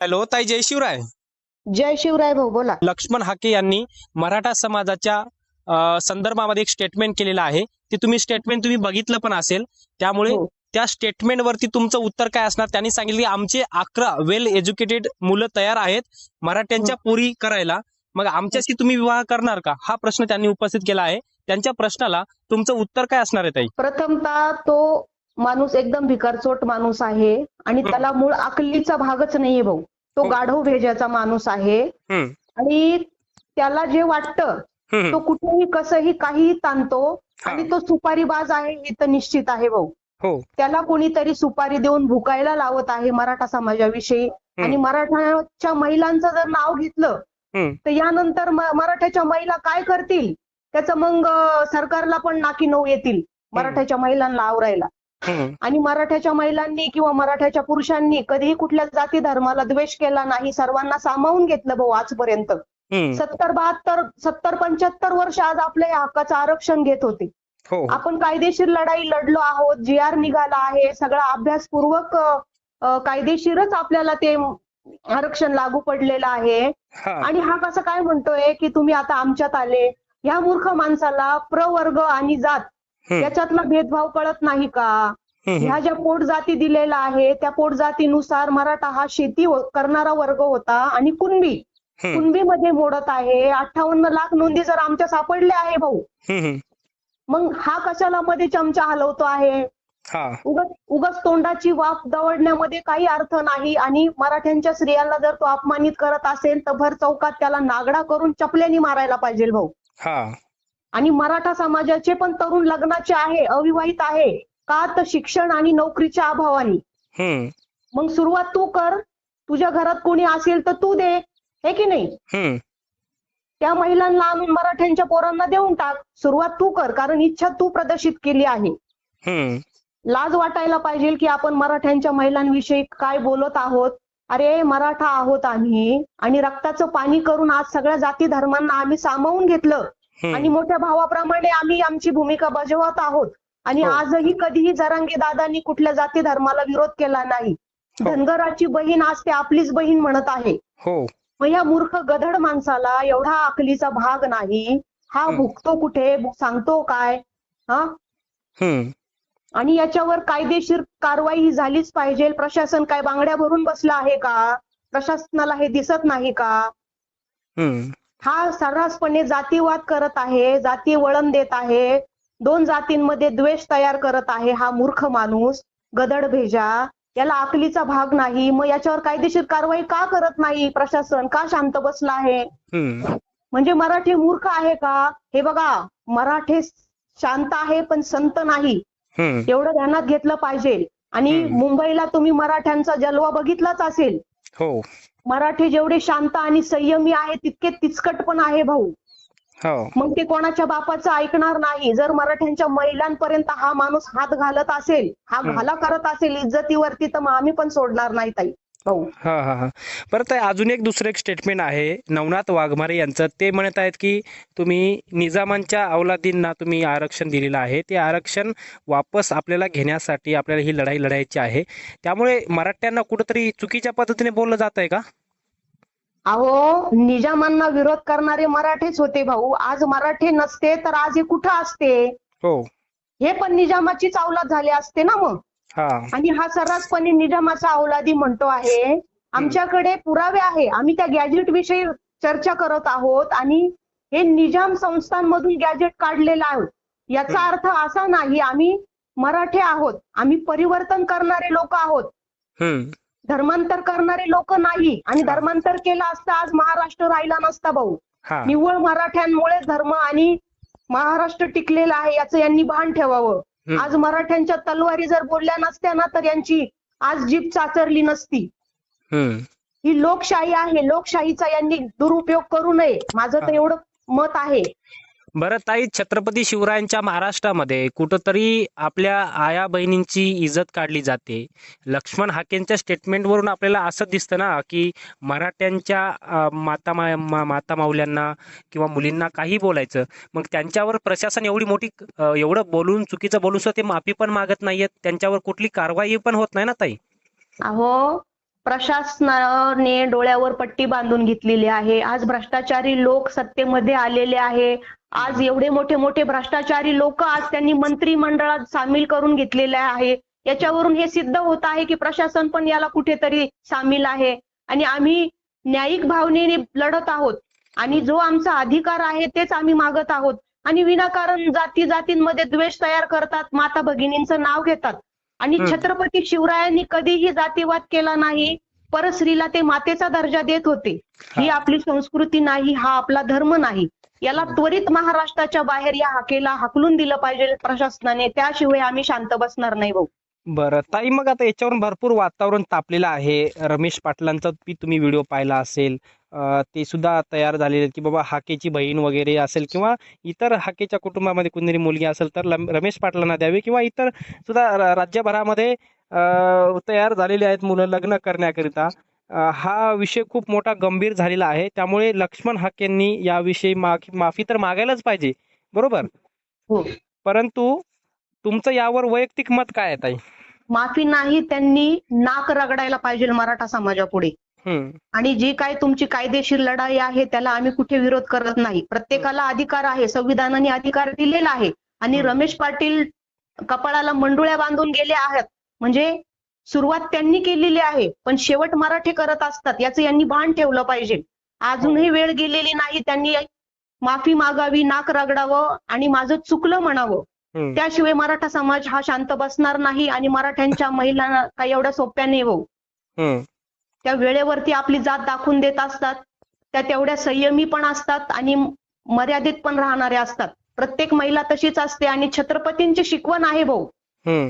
Hello ताई जय शिवराय. जय शिवराय भाऊ बोला. लक्ष्मण हाके यांनी मराठा समाजाच्या संदर्भामध्ये एक स्टेटमेंट केलेलं आहे. ते तुम्ही स्टेटमेंट तुम्ही बघितलं पण असेल. त्यामुळे हो. त्या स्टेटमेंट वरती तुमचं उत्तर काय असणार? त्यांनी सांगितलं की आमचे अकरा वेल एज्युकेटेड मुलं तयार आहेत. मराठ्यांच्या पोरी करायला. मग आमच्याशी तुम्ही विवाह करणार का? हा प्रश्न त्यांनी उपस्थित केला आहे. त्यांच्या प्रश्नाला तुमचं उत्तर काय असणार आहे ताई? प्रथमतः तो माणूस एकदम भिकारचोट माणूस आहे. आणि हं. त्याला मूळ अकलीचा भागच नाहीये भाऊ. तो हो. गाढव भेजाचा माणूस आहे. आणि त्याला जे वाटतं तो कुठेही कसंही काहीही ताणतो. आणि तो सुपारीबाज आहे हे तर निश्चित आहे भाऊ. हो. त्याला कोणीतरी सुपारी देऊन भुकायला लावत आहे मराठा समाजाविषयी. आणि मराठाच्या महिलांचं जर नाव घेतलं तर यानंतर मराठ्याच्या महिला काय करतील? त्याचं मग सरकारला पण नाकी नऊ येतील मराठ्याच्या महिलांना आवरायला. आणि मराठ्याच्या महिलांनी किंवा मराठ्याच्या पुरुषांनी कधीही कुठल्या जाती धर्माला द्वेष केला नाही सर्वांना सामावून घेतलं भाऊ आजपर्यंत. सत्तर बहात्तर सत्तर पंच्याहत्तर वर्ष आज आपल्या या हक्काचं आरक्षण घेत होते. हो आपण कायदेशीर लढाई लढलो आहोत जी आर निघाला आहे सगळा अभ्यासपूर्वक कायदेशीरच आपल्याला ते आरक्षण लागू पडलेलं आहे. हा. आणि हा कसं काय म्हणतोय की तुम्ही आता आमच्यात आले? ह्या मूर्ख माणसाला प्रवर्ग आणि जात हम्म, याच्यातला भेदभाव कळत नाही का? ह्या ज्या पोटजाती दिलेल्या आहे त्या पोटजातीनुसार मराठा हा शेती हो- करणारा वर्ग होता आणि कुणबी. कुणबीमध्ये मोडत आहे. अठ्ठावन्न लाख नोंदी जर आमच्या सापडल्या आहे भाऊ. मग हा कशाला मध्ये चमचा हलवतो आहे? उगच उगच तोंडाची वाफ दवडण्यामध्ये काही अर्थ नाही आणि मराठ्यांच्या स्त्रियांना जर तो अपमानित करत असेल तर भर चौकात त्याला नागडा करून चपल्यानी मारायला पाहिजे भाऊ. आणि मराठा समाजाचे पण तरुण लग्नाचे आहे अविवाहित आहे. का तर शिक्षण आणि नोकरीच्या अभावाने. मग सुरुवात तू कर. तुझ्या घरात कोणी असेल तर तू दे. हे की नाही? त्या महिलांना आणून मराठ्यांच्या पोरांना देऊन टाक. सुरुवात तू कर कारण इच्छा तू प्रदर्शित केली आहे. लाज वाटायला पाहिजे की आपण मराठ्यांच्या महिलांविषयी काय बोलत आहोत? अरे मराठा आहोत आम्ही. आणि रक्ताचं पाणी करून आज सगळ्या जाती धर्मांना आम्ही सामावून घेतलं. आणि मोठ्या भावाप्रमाणे आम्ही आमची भूमिका बजावत आहोत. आणि हो. आजही कधीही जरांगे दादांनी कुठल्या जाती धर्माला विरोध केला नाही. हो. धनगराची बहीण आज ते आपलीच बहीण म्हणत आहे. हो. मग या मूर्ख गधड माणसाला एवढा अकलीचा भाग नाही. हा. भुकतो कुठे? सांगतो काय? हा? आणि याच्यावर कायदेशीर कारवाई ही झालीच पाहिजे. प्रशासन काय बांगड्या भरून बसलं आहे का? प्रशासनाला हे दिसत नाही का? हा सर्रासपणे जातीवाद करत आहे जाती वळण देत आहे दोन जातींमध्ये द्वेष तयार करत आहे हा मूर्ख माणूस गदड भेजा याला अकलीचा भाग नाही मग याच्यावर कायदेशीर कारवाई का करत नाही प्रशासन? का शांत बसलं आहे? म्हणजे मराठी मूर्ख आहे का? हे बघा मराठे शांत आहे पण संत नाही. एवढं ध्यानात घेतलं पाहिजे. आणि. मुंबईला तुम्ही मराठ्यांचा जलवा बघितलाच असेल. हो. मराठी जेवढे शांत आणि संयमी आहे तितके तिचकट पण आहे भाऊ. हो. मग ते कोणाच्या बापाचं ऐकणार नाही. जर मराठ्यांच्या महिलांपर्यंत हा माणूस हात घालत असेल हा. घाला करत असेल इज्जतीवरती तर मग आम्ही पण सोडणार नाही ताई. हा. हा हा परत अजून एक दुसरं एक स्टेटमेंट आहे नवनाथ वाघमारे यांचं. ते म्हणत आहेत की तुम्ही निजामांच्या अवलादींना तुम्ही आरक्षण दिलेलं आहे. ते आरक्षण वापस आपल्याला घेण्यासाठी आपल्याला ही लढाई लढायची आहे. त्यामुळे मराठ्यांना कुठंतरी चुकीच्या पद्धतीने बोललं जात आहे का? अहो निजामांना विरोध करणारे मराठेच होते भाऊ. आज मराठे नसते तर आज हे कुठं असते? हो. हे पण निजामाचीच अवलाद झाले असते ना मग? हा आणि हा सर्रासपणे निजामाचा अवलादी म्हणतो आहे. आमच्याकडे पुरावे आहे. आम्ही त्या गॅजेट विषयी चर्चा करत आहोत आणि हे निजाम संस्थांमधून गॅजेट काढलेलं आहोत याचा अर्थ असा नाही आम्ही मराठे आहोत. आम्ही परिवर्तन करणारे लोक आहोत. धर्मांतर करणारे लोक नाही. आणि. धर्मांतर केलं असतं आज महाराष्ट्र राहिला नसता भाऊ. निव्वळ मराठ्यांमुळे धर्म आणि महाराष्ट्र टिकलेला आहे याचं यांनी भान ठेवावं. आज मराठ्यांच्या तलवारी जर बोलल्या नसत्या ना तर यांची आज जीभ चाचरली नसती. ही लोकशाही आहे. लोकशाहीचा यांनी दुरुपयोग करू नये. माझं तर. एवढं मत आहे. बरं ताई छत्रपती शिवरायांच्या महाराष्ट्रामध्ये कुठंतरी आपल्या आया बहिणींची इज्जत काढली जाते. लक्ष्मण हाकेंच्या स्टेटमेंटवरून आपल्याला असं दिसतं ना की मराठ्यांच्या माता मा माता माऊल्यांना किंवा मुलींना काही बोलायचं मग त्यांच्यावर प्रशासन एवढी मोठी एवढं बोलून चुकीचं बोलून सुद्धा ते माफी पण मागत नाहीयेत. त्यांच्यावर कुठली कारवाई पण होत नाही ना ताई? अहो प्रशासनाने डोळ्यावर पट्टी बांधून घेतलेली आहे. आज भ्रष्टाचारी लोक सत्तेमध्ये आलेले आहे. आज एवढे मोठे मोठे भ्रष्टाचारी लोक आज त्यांनी मंत्रिमंडळात सामील करून घेतलेले आहे. याच्यावरून हे सिद्ध होत आहे की प्रशासन पण याला कुठेतरी सामील आहे. आणि आम्ही न्यायिक भावनेने लढत आहोत. आणि जो आमचा अधिकार आहे तेच आम्ही मागत आहोत. आणि विनाकारण जाती जातींमध्ये द्वेष तयार करतात माता भगिनींचं नाव घेतात. आणि. छत्रपती शिवरायांनी कधीही जातीवाद केला नाही परस्त्रीला ते मातेचा दर्जा देत होते. ही. आपली संस्कृती नाही हा आपला धर्म नाही. याला त्वरित महाराष्ट्राच्या बाहेर या हाकेला हाकलून दिलं पाहिजे प्रशासनाने त्याशिवाय आम्ही शांत बसणार नाही भाऊ. बरं ताई मग आता याच्यावरून भरपूर वातावरण तापलेलं आहे. रमेश पाटलांचा तुम्ही व्हिडिओ पाहिला असेल ते सुद्धा तयार झालेले आहेत की बाबा हाकेची बहीण वगैरे असेल किंवा इतर हाकेच्या कुटुंबामध्ये कोणतरी मुलगी असेल तर रमेश पाटलांना द्यावी किंवा इतर सुद्धा राज्यभरामध्ये तयार झालेले आहेत मुलं लग्न करण्याकरिता. हा विषय खूप मोठा गंभीर झालेला आहे. त्यामुळे लक्ष्मण हाकेंनी याविषयी माफी माफी तर मागायलाच पाहिजे. बरोबर? हो. परंतु तुमचं यावर वैयक्तिक मत काय आहे ताई? माफी नाही त्यांनी नाक रगडायला पाहिजे मराठा समाजापुढे. आणि जी काय तुमची कायदेशीर लढाई आहे त्याला आम्ही कुठे विरोध करत नाही. प्रत्येकाला अधिकार आहे संविधानाने अधिकार दिलेला आहे. आणि. रमेश पाटील कपाळाला मंडुळ्या बांधून गेले आहेत. म्हणजे सुरुवात त्यांनी केलेली आहे पण शेवट मराठी करत असतात याचं यांनी भान ठेवलं पाहिजे. अजूनही वेळ गेलेली नाही त्यांनी माफी मागावी नाक रगडावं आणि माझं चुकलं म्हणावं. त्याशिवाय मराठा समाज हा शांत बसणार नाही आणि मराठ्यांच्या महिलांना काही एवढ्या सोप्या नाही हो. त्या वेळेवरती आपली जात दाखवून देत असतात. त्या तेवढ्या संयमी पण असतात आणि मर्यादित पण राहणाऱ्या असतात. प्रत्येक महिला तशीच असते आणि छत्रपतींची शिकवण आहे भाऊ.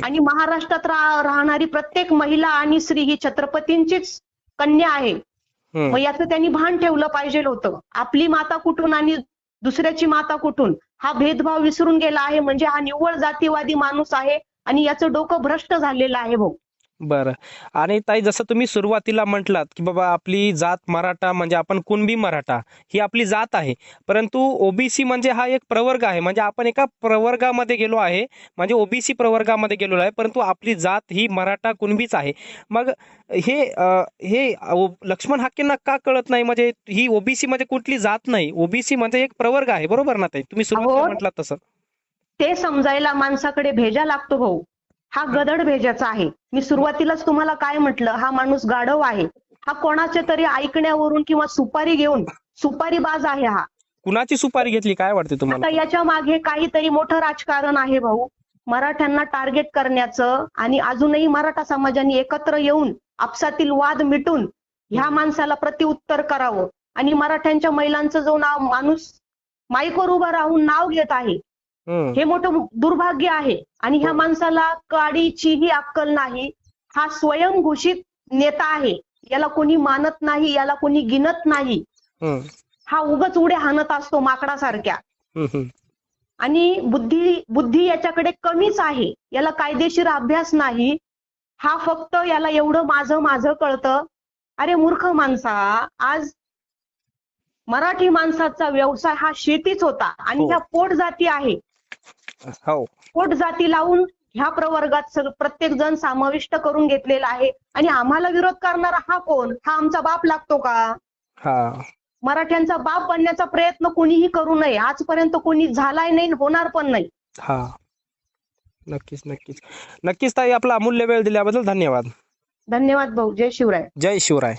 आणि महाराष्ट्रात राहणारी प्रत्येक महिला आणि स्त्री ही छत्रपतींचीच कन्या आहे. मग याचं त्यांनी भान ठेवलं पाहिजे होतं. आपली माता कुठून आणि दुसऱ्याची माता कुठून? हा भेदभाव विसरून गेला आहे. म्हणजे हा निव्वळ जातीवादी माणूस आहे आणि याचं डोकं भ्रष्ट झालेलं आहे भाऊ. बरं. आणि ताई जसं तुम्ही सुरुवातीला म्हटलात की बाबा आपली जात मराठा म्हणजे आपण कुणबी मराठा ही आपली जात आहे. परंतु ओबीसी म्हणजे हा एक प्रवर्ग आहे. म्हणजे आपण एका प्रवर्गामध्ये गेलो आहे. म्हणजे ओबीसी प्रवर्गामध्ये गेलेलो आहे. परंतु आपली जात ही मराठा कुणबीच आहे. मग हे अं, हे लक्ष्मण हाकेंना का कळत नाही? म्हणजे ही ओबीसी मध्ये कुठली जात नाही. ओबीसी म्हणजे एक प्रवर्ग आहे. बरोबर ना ताई? तुम्ही सुरुवातीला म्हटलात तसं. ते समजायला माणसाकडे भेजा लागतो भाऊ. हा गदड भेजाचा आहे. मी सुरुवातीलाच तुम्हाला काय म्हटलं हा माणूस गाढव आहे. हा कोणाच्या तरी ऐकण्यावरून किंवा सुपारी घेऊन सुपारी बाज आहे हा. कुणाची सुपारी घेतली काय वाटते तुम्हाला? आता याच्या मागे काहीतरी मोठं राजकारण आहे भाऊ. मराठ्यांना टार्गेट करण्याचं आणि अजूनही मराठा समाजाने एकत्र येऊन आपसातील वाद मिटून ह्या माणसाला प्रतिउत्तर करावं. आणि मराठ्यांच्या महिलांचं जो नाव माणूस माईकवर उभा राहून नाव घेत आहे हे मोठं दुर्भाग्य आहे. आणि ह्या हो. माणसाला काडीचीही अक्कल नाही. हा स्वयंघोषित नेता आहे. याला कोणी मानत नाही याला कोणी गिनत नाही. हा उगच उड्या हाणत असतो माकडासारख्या. आणि बुद्धी बुद्धी याच्याकडे कमीच आहे. याला कायदेशीर अभ्यास नाही. हा फक्त याला एवढं माझं माझं कळतं. अरे मूर्ख माणसा आज मराठी माणसाचा व्यवसाय हा शेतीच होता. आणि हो. ह्या पोट जाती आहे. हो. पोट जाती लावून ह्या प्रवर्गात प्रत्येक जण समाविष्ट करून घेतलेला आहे. आणि आम्हाला विरोध करणारा हा कोण? हा आमचा बाप लागतो का? हा. मराठ्यांचा बाप बनण्याचा प्रयत्न कोणीही करू नये. आजपर्यंत कोणी झालाय नाही होणार पण नाही. हा. नक्कीच नक्कीच. नक्कीच ताई आपला अमूल्य वेळ दिल्याबद्दल धन्यवाद. धन्यवाद भाऊ. जय शिवराय. जय शिवराय.